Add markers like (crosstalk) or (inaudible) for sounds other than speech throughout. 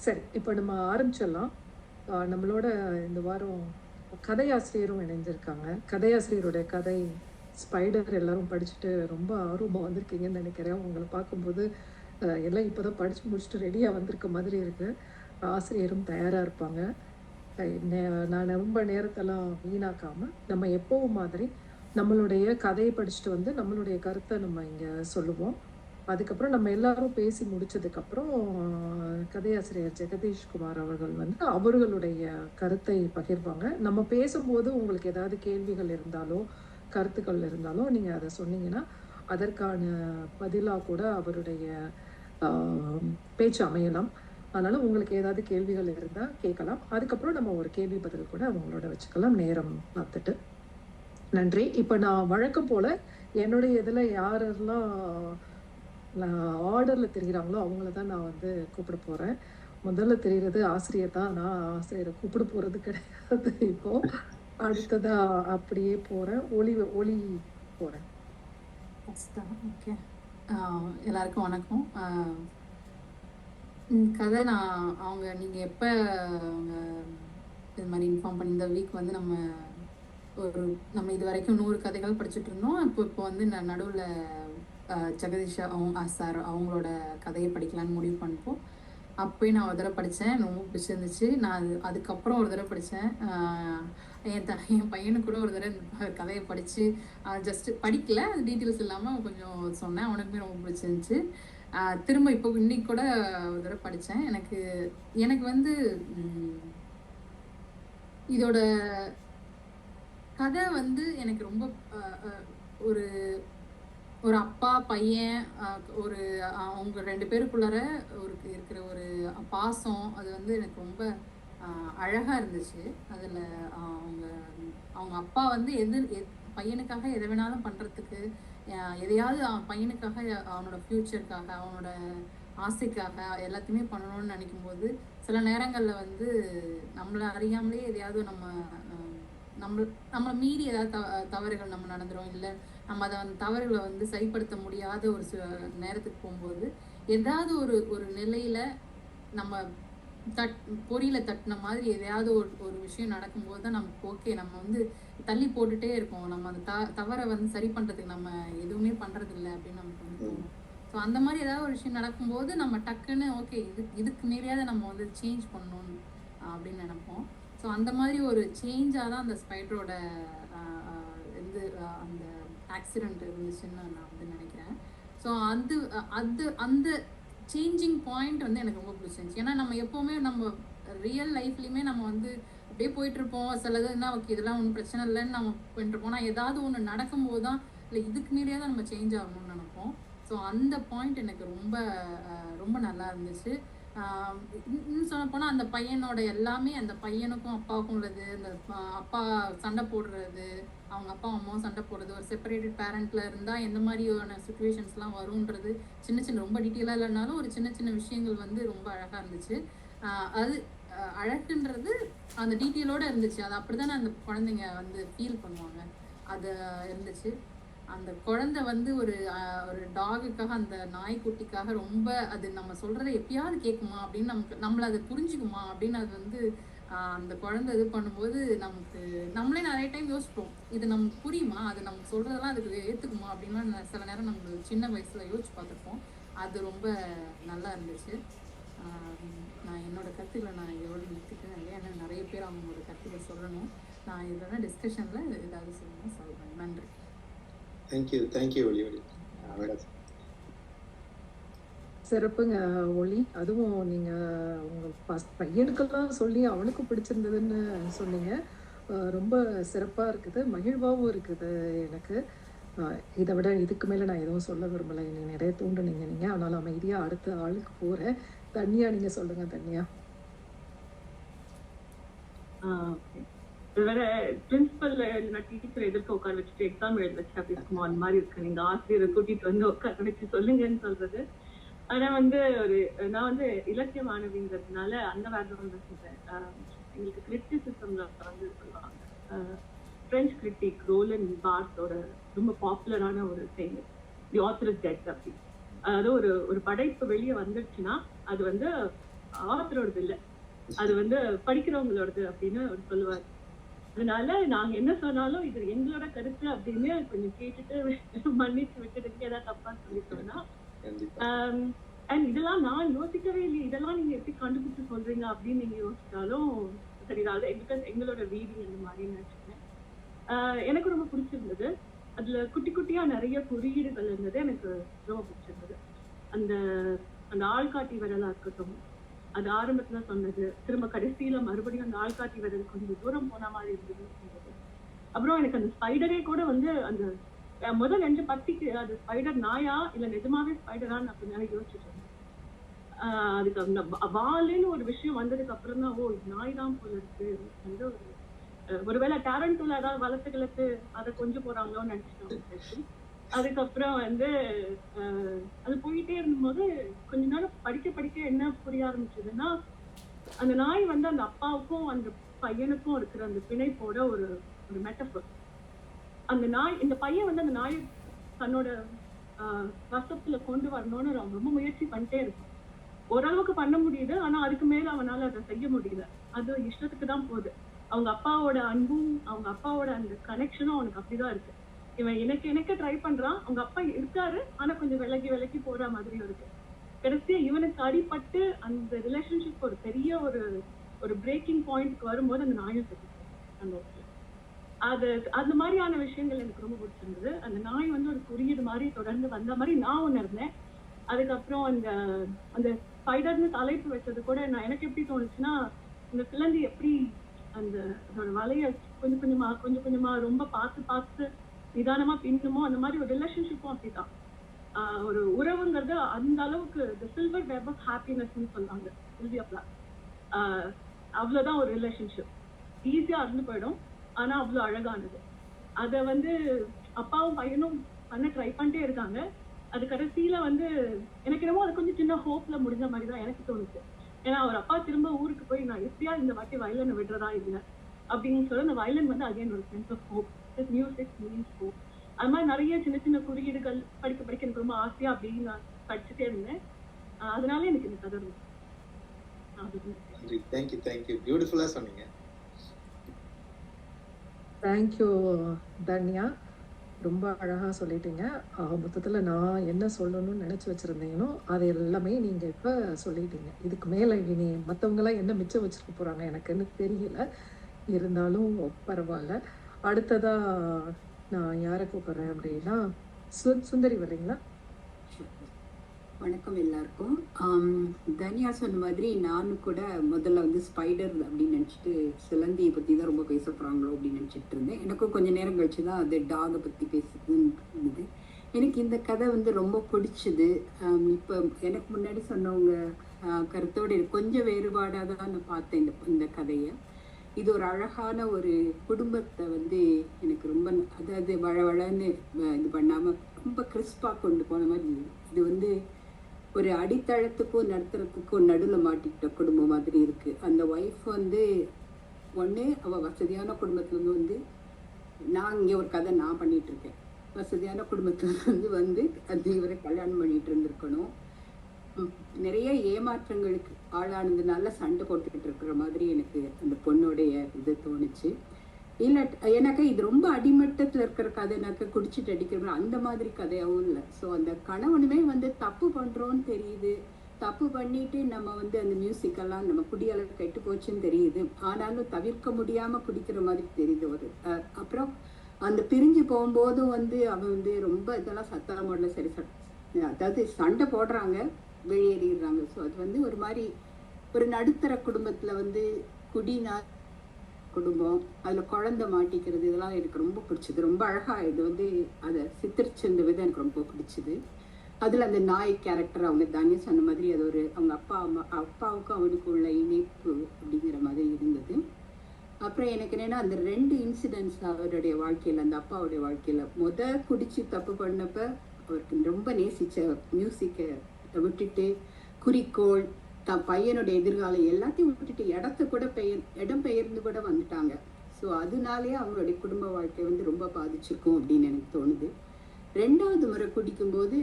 சரி இப்போ நம்ம ஆரம்பிச்சிடலாம். நம்மளோட இந்த வாரம் கதையாசிரியரும் இணைஞ்சிருக்காங்க. கதையாசிரியருடைய கதை ஸ்பைடர் எல்லாரும் படிச்சுட்டு ரொம்ப ஆர்வமாக வந்திருக்கீங்கன்னு நினைக்கிறேன். உங்களை பார்க்கும்போது எல்லாம் இப்போ தான் படித்து முடிச்சுட்டு ரெடியாக வந்திருக்க மாதிரி இருக்குது ஆசிரியரும் தயாராக இருப்பாங்க. நே- நான் ரொம்ப நேரத்தெல்லாம் வீணாக்காமல் நம்ம எப்போவும் மாதிரி நம்மளுடைய கதையை படிச்சுட்டு வந்து நம்மளுடைய கருத்தை நம்ம இங்கே சொல்லுவோம். அதுக்கப்புறம் நம்ம எல்லாரும் பேசி முடிச்சதுக்கப்புறம் கதையாசிரியர் ஜெகதீஷ்குமார் அவர்கள் வந்து அவர்களுடைய கருத்தை பகிர்வாங்க. நம்ம பேசும்போது உங்களுக்கு ஏதாவது கேள்விகள் இருந்தாலோ கருத்துக்கள் இருந்தாலோ நீங்கள் அதை சொன்னீங்கன்னா அதற்கான பதிலாக கூட அவருடைய பேச்சு அமையலாம். அதனால் உங்களுக்கு ஏதாவது கேள்விகள் இருந்தால் கேட்கலாம். அதுக்கப்புறம் நம்ம ஒரு கேள்வி பதில் கூட அவங்களோட வச்சுக்கலாம். நேரம் பார்த்துட்டு நன்றி. இப்போ நான் வழக்கம் போல் என்னுடைய இதில் யாரெல்லாம் ஆர்டரில் தெரிகிறாங்களோ அவங்கள தான் நான் வந்து கூப்பிட போகிறேன் முதல்ல தெரிகிறது ஆசிரியர் தான். நான் ஆசிரியரை கூப்பிட போகிறது கிடையாது இப்போ. அடுத்ததா அப்படியே போகிறேன் ஒளி ஒளி போகிறேன் ஓகே எல்லாருக்கும் வணக்கம். இந்த கதை நான் அவங்க நீங்கள் எப்போ அவங்க இது மாதிரி இன்ஃபார்ம் பண்ணி இந்த வீக் வந்து நம்ம ஒரு நம்ம இது வரைக்கும் நூறு கதைகள் படிச்சுட்டு இருந்தோம். இப்போ இப்போ வந்து நான் நடுவில் ஜெகதீஷா அவங்க சார் அவங்களோட கதையை படிக்கலான்னு முடிவு பண்ணிப்போம். அப்போயும் நான் ஒரு தடவை படித்தேன் ரொம்ப பிடிச்சிருந்துச்சு. நான் அது அதுக்கப்புறம் ஒரு தடவை படித்தேன் என் த என் பையனுக்கு கூட ஒரு தடவை கதையை படித்து ஜஸ்ட்டு படிக்கல. அது டீட்டெயில்ஸ் இல்லாமல் கொஞ்சம் சொன்னேன். அவனுக்குமே ரொம்ப பிடிச்சிருந்துச்சு. திரும்ப இப்போ இன்னைக்கு கூட ஒரு தடவை படித்தேன் எனக்கு எனக்கு வந்து இதோட கதை வந்து எனக்கு ரொம்ப ஒரு ஒரு அப்பா பையன் ஒரு அவங்க ரெண்டு பேருக்குள்ளார ஒரு இருக்கிற ஒரு பாசம் அது வந்து எனக்கு ரொம்ப அழகாக இருந்துச்சு. அதில் அவங்க அவங்க அப்பா வந்து எது எத்- பையனுக்காக எதை வேணாலும் பண்ணுறதுக்கு எதையாவது அவன் பையனுக்காக அவனோட ஃப்யூச்சருக்காக அவனோட ஆசைக்காக எல்லாத்தையுமே பண்ணணும்னு நினைக்கும் போது சில நேரங்களில் வந்து நம்மளை அறியாமலே எதையாவது நம்ம நம்ம நம்மளை மீறி ஏதாவது த தவறுகள் நம்ம நடந்துரும். இல்லை நம்ம அதை அந்த தவறுகளை வந்து சரிப்படுத்த முடியாத ஒரு நேரத்துக்கு போகும்போது ஏதாவது ஒரு ஒரு நிலையில நம்ம தட் பொறியில தட்டின மாதிரி எதையாவது ஒரு ஒரு விஷயம் நடக்கும்போது தான் நமக்கு ஓகே நம்ம வந்து தள்ளி போட்டுட்டே இருக்கோம் நம்ம அந்த த தவறை வந்து சரி பண்ணுறதுக்கு நம்ம எதுவுமே பண்ணுறதில்ல இல்லை அப்படின்னு நமக்கு வந்து தோணும். ஸோ அந்த மாதிரி ஏதாவது ஒரு விஷயம் நடக்கும்போது நம்ம டக்குன்னு ஓகே இது இதுக்கு மீறியாவது நம்ம வந்து சேஞ்ச் பண்ணணும் அப்படின்னு நினைப்போம். ஸோ அந்த மாதிரி ஒரு சேஞ்சாக தான் அந்த ஸ்பைடரோட இது அந்த ஆக்சிடென்ட் இருந்துச்சுன்னு நான் வந்து நினைக்கிறேன். ஸோ அது அது அந்த சேஞ்சிங் பாயிண்ட் வந்து எனக்கு ரொம்ப பிடிச்சிருந்துச்சு. ஏன்னா நம்ம எப்போவுமே நம்ம ரியல் லைஃப்லையுமே நம்ம வந்து அப்படியே போயிட்டுருப்போம். சிலது என்ன ஓகே இதெல்லாம் ஒன்றும் பிரச்சனை இல்லைன்னு நம்ம போயிட்டு ஆனால் ஏதாவது ஒன்று நடக்கும்போது தான் இல்லை இதுக்கு மீறியே தான் நம்ம சேஞ்ச் ஆகணும்னு நினைப்போம். ஸோ அந்த பாயிண்ட் எனக்கு ரொம்ப ரொம்ப நல்லா இருந்துச்சு. இன்னும் சொல்ல போனால் அந்த பையனோட எல்லாமே அந்த பையனுக்கும் அப்பாவுக்கும் உள்ளது. அந்த அப்பா சண்டை போடுறது அவங்க அப்பா அம்மாவும் சண்டை போடுறது. ஒரு செப்பரேட்டட் பேரண்ட்டில் இருந்தால் எந்த மாதிரியான சுச்சுவேஷன்ஸ்லாம் வரும்ன்றது சின்ன சின்ன ரொம்ப டீட்டெயிலாக இல்லைனாலும் ஒரு சின்ன சின்ன விஷயங்கள் வந்து ரொம்ப அழகாக இருந்துச்சு. அது அழகுன்றது அந்த டீட்டெயிலோடு இருந்துச்சு. அது அப்படிதானே அந்த குழந்தைங்க வந்து ஃபீல் பண்ணுவாங்க. அது இருந்துச்சு. அந்த குழந்தை வந்து ஒரு ஒரு டாகுக்காக அந்த நாய்க்குட்டிக்காக ரொம்ப அது நம்ம சொல்கிறத எப்பயாவது கேட்குமா அப்படின்னு நமக்கு நம்மளை அதை புரிஞ்சுக்குமா அப்படின்னு அது வந்து அந்த குழந்தை இது பண்ணும்போது நமக்கு நம்மளே நிறைய டைம் யோசிப்போம். இது நமக்கு புரியுமா? அது நமக்கு சொல்றதெல்லாம் அதுக்கு ஏத்துக்குமா? அப்படின்னா சில நேரம் நம்ம சின்ன வயசுல யோசிச்சு பார்த்துருப்போம். அது ரொம்ப நல்லா இருந்துச்சு. நான் என்னோட கருத்துக்களை நான் எவ்வளோ நிறுத்திக்கிறேன் ஏன்னா நிறைய பேர் அவங்களோட கருத்துக்களை சொல்லணும். நான் இதெல்லாம் டிஸ்கஷனில் ஏதாவது சொல்லணும் சொல்கிறேன் நன்றி. தேங்க்யூ தேங்க்யூ ஒளி ஒளி. சிறப்புங்க ஒளி அதுவும் நீங்கள் உங்கள் பஸ் பையனுக்கெல்லாம் சொல்லி அவனுக்கும் பிடிச்சிருந்ததுன்னு சொன்னீங்க. அஹ் ரொம்ப சிறப்பாக இருக்குது. மகிழ்வாகவும் இருக்குது எனக்கு. அஹ் இதை விட இதுக்கு மேலே நான் எதுவும் சொல்ல விரும்பலை. என்னை நிறைய தூண்டுனீங்க நீங்கள் ஆனால் அமைதியாக அடுத்த ஆளுக்கு போகிறேன் தனியா நீங்கள் சொல்லுங்கள் தனியா. வேற பிரின்சிபல் இல்லைன்னா டீச்சர் எதிர்க்க உட்கார வச்சுட்டு எக்ஸாம் எழுத அப்படி பேசுமோ அந்த மாதிரி இருக்கு நீங்க ஆசிரியரை கூட்டிட்டு வந்து உட்கார வச்சு சொல்லுங்கன்னு சொல்றது. ஆனா வந்து ஒரு நான் வந்து இலக்கிய மாணவிங்கிறதுனால அந்த பேக்ரவுண்ட் சொல்றேன். ஆஹ் எங்களுக்கு கிரிட்டிசிசம்ல வந்து சொல்லுவாங்க. பிரெஞ்சு கிரிட்டிக் ரோலன் பார்த்தோட ரொம்ப பாப்புலரான ஒரு செயல் தி ஆத்தர் இஸ் டெட் அப்படி. அதாவது ஒரு ஒரு படைப்பு வெளியே வந்துடுச்சுன்னா அது வந்து ஆத்தரோடது இல்ல. அது வந்து படிக்கிறவங்களோடது அப்படின்னு அவர் சொல்லுவார். அதனால நாங்க என்ன சொன்னாலும் இது எங்களோட கருத்து அப்படின்னு கொஞ்சம் கேட்டுட்டு மன்னிச்சு விட்டுட்டு ஏதாவது தப்பா சொல்லிட்டோம்னா கண்டிப்பா Um, இதெல்லாம் நான் யோசிக்கவே இல்லை இதெல்லாம் நீங்க எப்படி கண்டுபிடிச்சு சொல்றீங்க அப்படின்னு நீங்க யோசிச்சாலும் சரிதான் பிகாஸ் எங்களோட ரீடிங் அந்த மாதிரி நினைச்சுக்கேன் ஆஹ் uh, எனக்கு ரொம்ப பிடிச்சிருந்தது. அதுல குட்டி குட்டியா நிறைய குறியீடுகள் இருந்தது. எனக்கு ரொம்ப பிடிச்சிருந்தது. அந்த அந்த ஆள்காட்டி விரலா இருக்கட்டும் அது ஆரம்பத்துல சொன்னது. திரும்ப கடைசியில மறுபடியும் அந்த ஆள்காட்டி விரல் கொஞ்சம் தூரம் போன மாதிரி இருந்ததுன்னு சொன்னது. அப்புறம் எனக்கு அந்த ஸ்பைடரே கூட வந்து அந்த முதல் ரெண்டு பத்திக்கு அது ஸ்பைடர் நாயா இல்ல நிஜமாவே ஸ்பைடரான்னு அப்படி நிறைய ஆஹ் அதுக்கு அந்த வாலுன்னு ஒரு விஷயம் வந்ததுக்கு அப்புறம் தான் ஓ நாய் தான் போல இருக்கு. வந்து ஒரு ஒருவேளை டேரண்டூல ஏதாவது வளர்த்து கிளத்து அதை கொஞ்சம் போறாங்களோன்னு நினைச்சிட்டோம் அதுக்கப்புறம் வந்து அது போயிட்டே இருந்தபோது கொஞ்ச நேரம் படிக்க படிக்க என்ன புரிய ஆரம்பிச்சதுன்னா அந்த நாய் வந்து அந்த அப்பாவுக்கும் அந்த பையனுக்கும் இருக்கிற அந்த பிணைப்போட ஒரு ஒரு மெட்டஃபர் அந்த நாய் இந்த பையன் வந்து அந்த நாயை தன்னோட வசத்துல கொண்டு வரணும்னு ரொம்ப ரொம்ப முயற்சி பண்ணிட்டே இருக்கும் ஓரளவுக்கு பண்ண முடியுது ஆனா அதுக்கு மேல அவனால அதை செய்ய முடியல. அது இஷ்டத்துக்கு தான் போகுது. அவங்க அப்பாவோட அன்பும் அவங்க அப்பாவோட அந்த கனெக்ஷனும் அவனுக்கு அப்படிதான் இருக்கு. இவன் எனக்கு எனக்கு ட்ரை பண்றான். அவங்க அப்பா இருக்காரு ஆனா கொஞ்சம் விலகி விலகி போற மாதிரியும் இருக்கு. கடைசியா இவனுக்கு அடிபட்டு அந்த ரிலேஷன்ஷிப் ஒரு பெரிய ஒரு ஒரு பிரேக்கிங் பாயிண்ட்க்கு வரும்போது அந்த நாயும் அந்த அது அந்த மாதிரியான விஷயங்கள் எனக்கு ரொம்ப பிடிச்சிருந்தது. அந்த நாய் வந்து ஒரு குறியீடு மாதிரி தொடர்ந்து வந்த மாதிரி நான் உணர்ந்தேன் அதுக்கப்புறம் அந்த அந்த ஸ்பைடர்னு தலைப்பு வச்சது கூட நான் எனக்கு எப்படி தோணுச்சுன்னா இந்த சிலந்தி எப்படி அந்த அதோட வலைய கொஞ்சம் கொஞ்சமா கொஞ்சம் கொஞ்சமா ரொம்ப பார்த்து பார்த்து நிதானமா பின்னுமோ அந்த மாதிரி ஒரு ரிலேஷன்ஷிப்பும் அப்படிதான் ஆஹ் ஒரு உறவுங்கிறது அந்த அளவுக்கு த சில்வர் வெப் ஆஃப் ஹாப்பினஸ்ன்னு சொன்னாங்க சில்வியா பிளாக். அவ்வளவுதான் ஒரு ரிலேஷன்ஷிப் ஈஸியா இருந்து போயிடும். ஆனா அவ்வளவு அழகானது. அத வந்து அப்பாவும் பையனும் பண்ண ட்ரை பண்ணிட்டே இருக்காங்க. அது கடைசியில வந்து எனக்கு என்னமோ அது கொஞ்சம் சின்ன ஹோப்ல முடிஞ்ச மாதிரி தான் எனக்கு தோணுச்சு. ஏன்னா அவர் அப்பா திரும்ப ஊருக்கு போய் நான் எப்படியா இந்த வாட்டி வயலனை விடுறதா இல்லை அப்படின்னு சொல்ல அந்த வயலன் வந்து அகைன் ஒரு sense of hope music means hope அது மாதிரி நிறைய சின்ன சின்ன குறியீடுகள் படிக்க படிக்க எனக்கு ரொம்ப ஆசையா அப்படின்னு நான் படிச்சுட்டே இருந்தேன். அதனால எனக்கு இந்த கதை ரொம்ப தேங்க்யூ தேங்க்யூ பியூட்டிஃபுல்லா சொன்னீங்க. Thank you Dhanya. ரொம்ப அழகாக சொல்லிட்டீங்க. மொத்தத்தில் நான் என்ன சொல்லணும்னு நினச்சி வச்சுருந்தீங்களோ அது எல்லாமே நீங்கள் இப்போ சொல்லிட்டீங்க. இதுக்கு மேலே இனி மற்றவங்களாம் என்ன மிச்சம் வச்சுருக்க போகிறாங்க எனக்குன்னு தெரியல. இருந்தாலும் பரவாயில்ல. அடுத்ததாக நான் யாரை கூப்பிட்றேன் அப்படின்னா சு சுந்தரி வரீங்களா வணக்கம் எல்லாருக்கும். தனியா சொன்ன மாதிரி நானும் கூட முதல்ல வந்து ஸ்பைடர் அப்படின்னு நினச்சிட்டு சிலந்தியை பற்றி தான் ரொம்ப பேச போகிறாங்களோ அப்படின்னு நினச்சிட்டு இருந்தேன். எனக்கும் கொஞ்ச நேரம் கழிச்சு தான் அது டாகை பற்றி பேசுதுன்னு இருந்தது. எனக்கு இந்த கதை வந்து ரொம்ப பிடிச்சது. இப்போ எனக்கு முன்னாடி சொன்னவங்க கருத்தோடு கொஞ்சம் வேறுபாடாக தான் நான் பார்த்தேன் இந்த இந்த கதையை. இது ஒரு அழகான ஒரு குடும்பத்தை வந்து எனக்கு ரொம்ப அதாவது வழவழன்னு அஹ், இது பண்ணாமல் ரொம்ப கிறிஸ்பாக கொண்டு போன மாதிரி இது வந்து ஒரு அடித்தளத்துக்கும் நடத்துறதுக்கும் நடுவில் மாட்டிக்கிட்ட குடும்பம் மாதிரி இருக்கு. அந்த ஒய்ஃப் வந்து ஒன்று அவள் வசதியான குடும்பத்துலேருந்து வந்து நான் இங்கே ஒரு கதை நான் பண்ணிட்டு இருக்கேன் வசதியான குடும்பத்துலேருந்து வந்து அது இவரை கல்யாணம் பண்ணிட்டு இருந்திருக்கணும். நிறைய ஏமாற்றங்களுக்கு ஆளானதுனால சண்டை போட்டுக்கிட்டு இருக்கிற மாதிரி எனக்கு அந்த பொண்ணுடைய இது தோணுச்சு. இல்லை எனக்கு இது ரொம்ப அடிமட்டத்தில் இருக்கிற கதைனாக்க குடிச்சிட்டு அடிக்கிறோம் அந்த மாதிரி கதையாகவும் இல்லை. ஸோ அந்த கணவனுமே வந்து தப்பு பண்ணுறோன்னு தெரியுது. தப்பு பண்ணிட்டு நம்ம வந்து அந்த மியூசிக்கெல்லாம் நம்ம குடியளவு கெட்டு போச்சுன்னு தெரியுது. ஆனாலும் தவிர்க்க முடியாமல் குடிக்கிற மாதிரி தெரியுது ஒரு அப்புறம் அந்த பிரிஞ்சு போகும்போதும் வந்து அவன் வந்து ரொம்ப இதெல்லாம் சத்தம் போடல சரி சட் அதாவது சண்டை போடுறாங்க வெளியேறிடுறாங்க. ஸோ அது வந்து ஒரு மாதிரி ஒரு நடுத்தர குடும்பத்தில் வந்து குடினா குடும்பம் அதில் குழந்தை மாட்டிக்கிறது இதெல்லாம் எனக்கு ரொம்ப பிடிச்சது. ரொம்ப அழகாக இது வந்து அதை சித்தரிச்சிருந்த விதம் எனக்கு ரொம்ப பிடிச்சது. அதில் அந்த நாய் கேரக்டர் அவங்க தானியம் சொன்ன மாதிரி அது ஒரு அவங்க அப்பா அம்மா அப்பாவுக்கும் அவனுக்கும் உள்ள இணைப்பு அப்படிங்கிற மாதிரி இருந்தது. அப்புறம் எனக்கு என்னென்னா அந்த ரெண்டு இன்சிடென்ட்ஸ் அவருடைய வாழ்க்கையில் அந்த அப்பாவுடைய வாழ்க்கையில் முத குடிச்சு தப்பு பண்ணப்போ அவருக்கு ரொம்ப நேசித்த மியூசிக்கை விட்டுட்டு குறிக்கோள் தன் பையனுடைய எதிர்காலம் எல்லாத்தையும் விட்டுட்டு இடத்த கூட பெயர் இடம் பெயர்ந்து கூட வந்துட்டாங்க. ஸோ அதனாலேயே அவங்களுடைய குடும்ப வாழ்க்கை வந்து ரொம்ப பாதிச்சிருக்கும் அப்படின்னு எனக்கு தோணுது. ரெண்டாவது முறை குடிக்கும்போது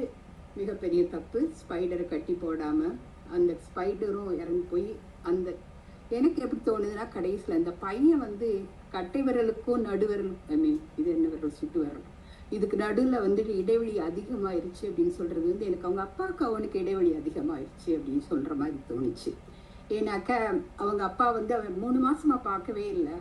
மிகப்பெரிய தப்பு. ஸ்பைடரை கட்டி போடாமல் அந்த ஸ்பைடரும் இறந்து போய் அந்த எனக்கு எப்படி தோணுதுன்னா கடைசியில் அந்த பையன் வந்து கட்டை விரலுக்கும் நடுவிரல் ஐ மீன் இது என்ன விரல் சுட்டு வரணும் இதுக்கு நடுவில் வந்துட்டு இடைவெளி அதிகமாயிருச்சு அப்படின்னு சொல்றது வந்து எனக்கு அவங்க அப்பாவுக்கு அவனுக்கு இடைவெளி அதிகமாயிருச்சு அப்படின்னு சொல்ற மாதிரி தோணுச்சு. ஏன்னாக்கா அவங்க அப்பா வந்து அவன் மூணு மாசமா பார்க்கவே இல்லை.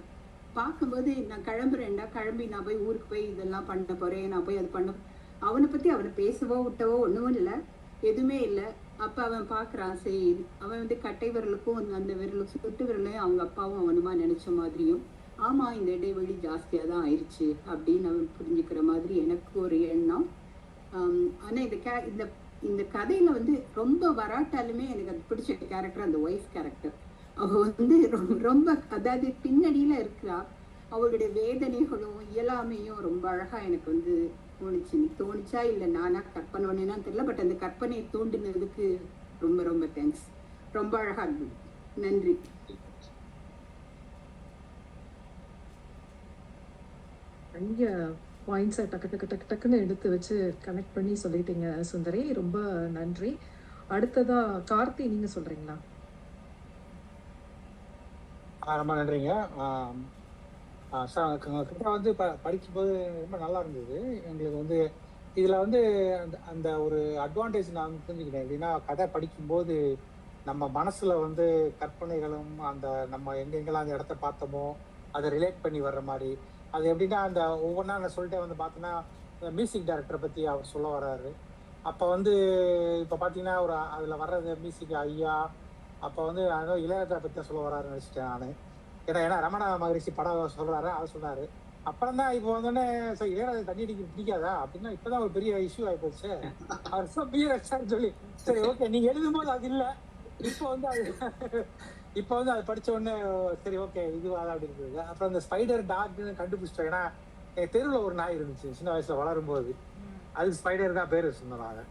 பார்க்கும்போது நான் கிளம்புறேன்டா கிளம்பி நான் போய் ஊருக்கு போய் இதெல்லாம் பண்ண போறேன் நான் போய் அது பண்ண அவனை பத்தி அவனை பேசவோ விட்டவோ ஒன்றும் இல்லை. எதுவுமே இல்லை. அப்ப அவன் பார்க்குறான் சரி. அவன் வந்து கட்டை விரலுக்கும் அந்த- விரலுக்கும் விரலுக்கு சுட்டு விரலையும் அவங்க அப்பாவும் அவனுமா நினைச்ச மாதிரியும் ஆமா இந்த இடைவெளி ஜாஸ்தியா தான் ஆயிடுச்சு அப்படின்னு அவன் புரிஞ்சுக்கிற மாதிரி எனக்கு ஒரு எண்ணம். ஆனால் இந்த கே இந்த இந்த கதையில வந்து ரொம்ப வராட்டாலுமே எனக்கு அது பிடிச்ச கேரக்டர் அந்த ஒய்ஃப் கேரக்டர் அவ வந்து ரொம்ப ரொம்ப அதாவது பின்னணியில இருக்கிறா அவளுடைய வேதனைகளும் இயலாமையும் ரொம்ப அழகா எனக்கு வந்து தோணுச்சு. நீ தோணுச்சா இல்லை நானா கற்பனை பண்ணேன்னு தெரியல பட் அந்த கற்பனையை தூண்டினதுக்கு ரொம்ப ரொம்ப தேங்க்ஸ் ரொம்ப அழகா இருந்தது. நன்றி. நிறைய பாயிண்ட்ஸை டக்கு டக்கு டக்கு டக்குன்னு எடுத்து வச்சு கனெக்ட் பண்ணி சொல்லிட்டீங்க சுந்தரி. ரொம்ப நன்றி. அடுத்ததா கார்த்தி நீங்க சொல்றீங்களா? ரொம்ப நன்றிங்க. சார் கிட்ட வந்து ப படிக்கும்போது ரொம்ப நல்லா இருந்தது. எங்களுக்கு வந்து இதில் வந்து அந்த அந்த ஒரு அட்வான்டேஜ் நான் புரிஞ்சுக்கிட்டேன் எப்படின்னா கதை படிக்கும்போது நம்ம மனசில் வந்து கற்பனைகளும் அந்த நம்ம எங்கெங்கெல்லாம் அந்த இடத்த பார்த்தோமோ அதை ரிலேட் பண்ணி வர்ற மாதிரி. அது எப்படின்னா அந்த ஒவ்வொன்றா நான் சொல்லிட்டே வந்து பார்த்தோன்னா மியூசிக் டைரக்டரை பற்றி அவர் சொல்ல வர்றாரு. அப்போ வந்து இப்போ பார்த்தீங்கன்னா ஒரு அதில் வர்றது மியூசிக் ஐயா அப்போ வந்து அதான் இளையராஜா பற்றி சொல்ல வராருன்னு நினச்சிட்டேன் நான். ஏன்னா ஏன்னா ரமணா மகரிஷி படம் சொல்கிறாரு அவர் சொன்னார். அப்புறம் தான் இப்போ வந்தோடனே சார் இளையராஜா தண்ணி அடிக்க பிடிக்காதா? அப்படின்னா இப்போ தான் ஒரு பெரிய இஷ்யூ ஆகி போச்சு. அவர் சார் பிஎஸ்ஆர் சொல்லி சரி ஓகே நீங்கள் எழுதும்போது அது இல்லை. இப்போ வந்து அது இப்போ வந்து அது படிச்ச உடனே சரி ஓகே இதுவாக அதான் அப்படி இருக்குது அப்புறம் அந்த ஸ்பைடர் டாக்னு கண்டுபிடிச்சிட்டோம் ஏன்னா என் தெருவில் ஒரு நாய் இருந்துச்சு சின்ன வயசுல வளரும்போது. அது ஸ்பைடர் தான் பேர் சொன்னாங்க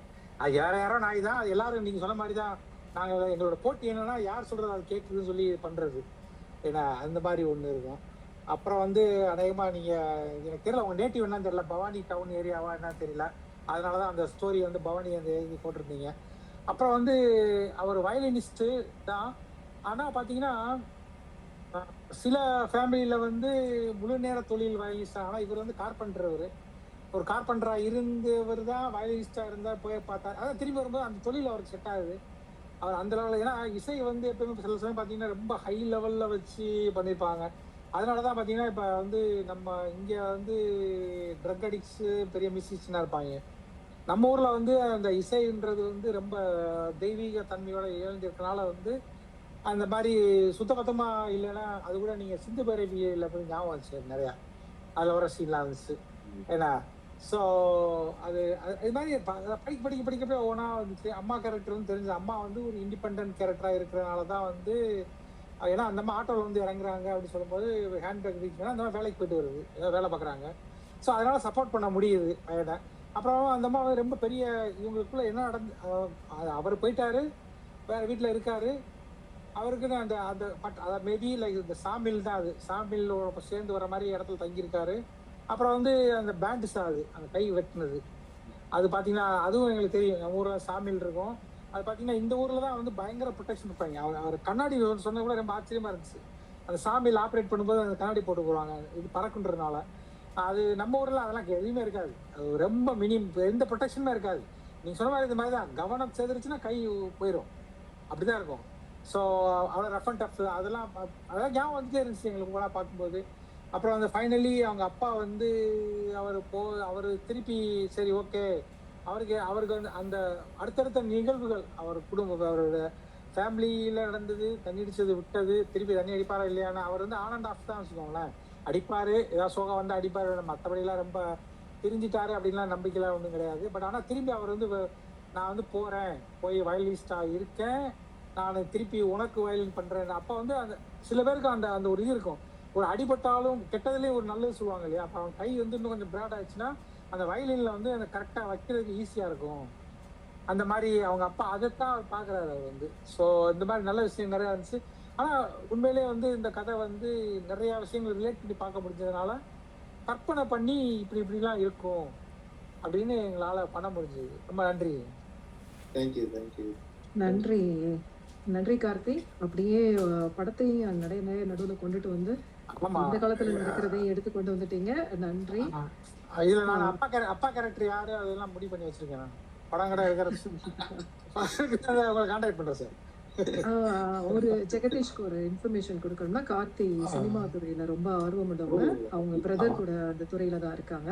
அது யார யாரோ நாய் தான். அது எல்லாரும் நீங்க சொன்ன மாதிரி தான் நாங்கள் எங்களோட போட்டி என்னன்னா யார் சொல்றது அது கேட்குதுன்னு சொல்லி பண்றது. ஏன்னா அந்த மாதிரி ஒன்று இருக்கும். அப்புறம் வந்து அநேகமாக நீங்கள் எனக்கு தெரியல உங்கள் நேட்டிவ் என்னன்னு தெரியல. பவானி டவுன் ஏரியாவா என்னன்னு தெரியல. அதனால தான் அந்த ஸ்டோரி வந்து பவானி அந்த எழுதி போட்டிருந்தீங்க. அப்புறம் வந்து அவர் வயலினிஸ்ட்டு தான் ஆனால் பார்த்தீங்கன்னா சில ஃபேமிலியில் வந்து முழு நேர தொழில் வயலினிஸ்ட் ஆனால் இவர் வந்து கார்பெண்டர் அவர் ஒரு கார்பெண்டராக இருந்தவர் தான் வயலினிஸ்டா இருந்தா போய் பார்த்தார். அதான் திரும்பி வரும்போது அந்த தொழில் அவருக்கு செட் ஆகுது. அவர் அந்த லெவலில் ஏன்னா இசை வந்து எப்பவுமே சில சமயம் பார்த்தீங்கன்னா ரொம்ப ஹை லெவலில் வச்சு பண்ணியிருப்பாங்க அதனால தான் பார்த்தீங்கன்னா இப்போ வந்து நம்ம இங்கே வந்து ட்ரக் அடிக்ஸு பெரிய மியூசிஷியனாக இருப்பாங்க. நம்ம ஊரில் வந்து அந்த இசைன்றது வந்து ரொம்ப தெய்வீக தன்மையோட இழந்திருக்கனால வந்து அந்த மாதிரி சுத்தபத்தமாக இல்லைன்னா அது கூட நீங்கள் சிந்து பைரவியில் போய் ஞாபகம் வந்துச்சு நிறையா. அதில் வர சீன்லாம் இருந்துச்சு ஏன்னா ஸோ அது அது- இது மாதிரி படிக்க படிக்க படிக்க போய் ஒவ்வொன்றா வந்துச்சு. அம்மா கேரக்டர்னு தெரிஞ்சு அம்மா வந்து ஒரு இண்டிபெண்ட் கேரக்டராக இருக்கிறனால தான் வந்து ஏன்னா அந்த மாதிரி ஆட்டோவில் வந்து இறங்குறாங்க அப்படின்னு சொல்லும்போது ஹேண்ட்பேக் பேக் அந்த மாதிரி வேலைக்கு போயிட்டு வருது. ஏதோ வேலை பார்க்குறாங்க ஸோ அதனால் சப்போர்ட் பண்ண முடியுது பையனை. அப்புறம் அந்த அம்மா ரொம்ப பெரிய இவங்களுக்குள்ள என்ன நடந்து அவர் போயிட்டாரு வேற வீட்டில் இருக்காரு. அவருக்குன்னு அந்த அந்த பட் அதை மேபி லைக் இந்த சாமில் தான் அது. சாமில் சேர்ந்து வர மாதிரி இடத்துல தங்கியிருக்காரு. அப்புறம் வந்து அந்த பேண்டிஸ் சாது அந்த கை வெட்டினது. அது பார்த்தீங்கன்னா அதுவும் எங்களுக்கு தெரியும். நம்ம ஊரில் சாமில் இருக்கும். அது பார்த்தீங்கன்னா இந்த ஊரில் தான் வந்து பயங்கர ப்ரொடெக்ஷன் இருப்பாங்க அவர் அவர் கண்ணாடி சொன்ன கூட ரொம்ப ஆச்சரியமாக இருந்துச்சு. அந்த சாமியில் ஆப்ரேட் பண்ணும்போது அந்த கண்ணாடி போட்டு போடுவாங்க. இது பறக்குன்றதுனால. அது நம்ம ஊரில் அதெல்லாம் எதுவுமே இருக்காது. அது ரொம்ப மினிமம் எந்த ப்ரொடெக்ஷனுமே இருக்காது. நீங்கள் சொன்ன மாதிரி இந்த மாதிரி தான். கவனம் செதுருச்சுன்னா கை போயிடும் அப்படிதான் இருக்கும். ஸோ அவ்வளோ ரஃப் அண்ட் டஃப் அதெல்லாம் அதெல்லாம் ஞாபகம் வந்துட்டே இருந்துச்சு எங்களுக்கு கூட பார்க்கும்போது. அப்புறம் அந்த ஃபைனலி அவங்க அப்பா வந்து அவர் போ அவர் திருப்பி சரி ஓகே அவருக்கு அவருக்கு வந்து அந்த அடுத்தடுத்த நிகழ்வுகள் அவர் குடும்ப அவரோட ஃபேமிலியில் நடந்தது தண்ணி அடித்தது விட்டது திருப்பி தண்ணி அடிப்பாரா இல்லையான்னு அவர் வந்து ஆன் அண்ட் ஆஃப் தான் வச்சுக்கோங்களேன். அடிப்பார் ஏதாவது சோகம் வந்து அடிப்பார் மற்றபடிலாம் ரொம்ப பிரிஞ்சிட்டாரு அப்படின்லாம் நம்பிக்கைலாம் ஒன்றும் கிடையாது. பட் ஆனால் திரும்பி அவர் வந்து நான் வந்து போகிறேன் போய் வயலிஸ்டாக இருக்கேன். நான் திருப்பி உனக்கு வயலின் பண்ணுறேன் அப்போ வந்து அந்த சில பேருக்கு அந்த அந்த ஒரு இது இருக்கும். ஒரு அடிபட்டாலும் கெட்டதுலேயே ஒரு நல்லது சொல்லுவாங்க இல்லையா? அப்போ அவன் கை வந்து இன்னும் கொஞ்சம் பிராட் ஆயிடுச்சுன்னா அந்த வயலினில் வந்து அந்த கரெக்டாக வைக்கிறதுக்கு ஈஸியாக இருக்கும். அந்த மாதிரி அவங்க அப்பா அதைத்தான் அவர் பார்க்குறாரு அவர் வந்து. ஸோ இந்த மாதிரி நல்ல விஷயம் நிறையா இருந்துச்சு. ஆனால் உண்மையிலேயே வந்து இந்த கதை வந்து நிறையா விஷயங்கள் ரிலேட் பண்ணி பார்க்க முடிஞ்சதுனால கற்பனை பண்ணி இப்படி இப்படிலாம் இருக்கும் அப்படின்னு எங்களால் பண்ண முடிஞ்சது. ரொம்ப நன்றி. தேங்க்யூ தேங்க்யூ நன்றி. நன்றி கார்த்தி. அப்படியே படத்தையும் நடை நடுவில் கொண்டுட்டு வந்து இந்த காலத்துல நடக்கிறதையும் எடுத்து கொண்டு வந்துட்டீங்க. நன்றி. இதுல நான் அப்பா கேர அப்பா கேரக்டர் யாரு? அதெல்லாம் முடிவு பண்ணி வச்சிருக்கேன் படம் கடை உங்களை (laughs) கான்டாக்ட் பண்றேன் சார். ஒரு ஜெகதீஷ்க்கு ஒரு இன்ஃபர்மேஷன் கொடுக்கணும்னா கார்த்தி சினிமா துறையில ரொம்ப ஆர்வம் உள்ளவங்க அவங்க பிரதர் கூட அந்த துறையில தான் இருக்காங்க.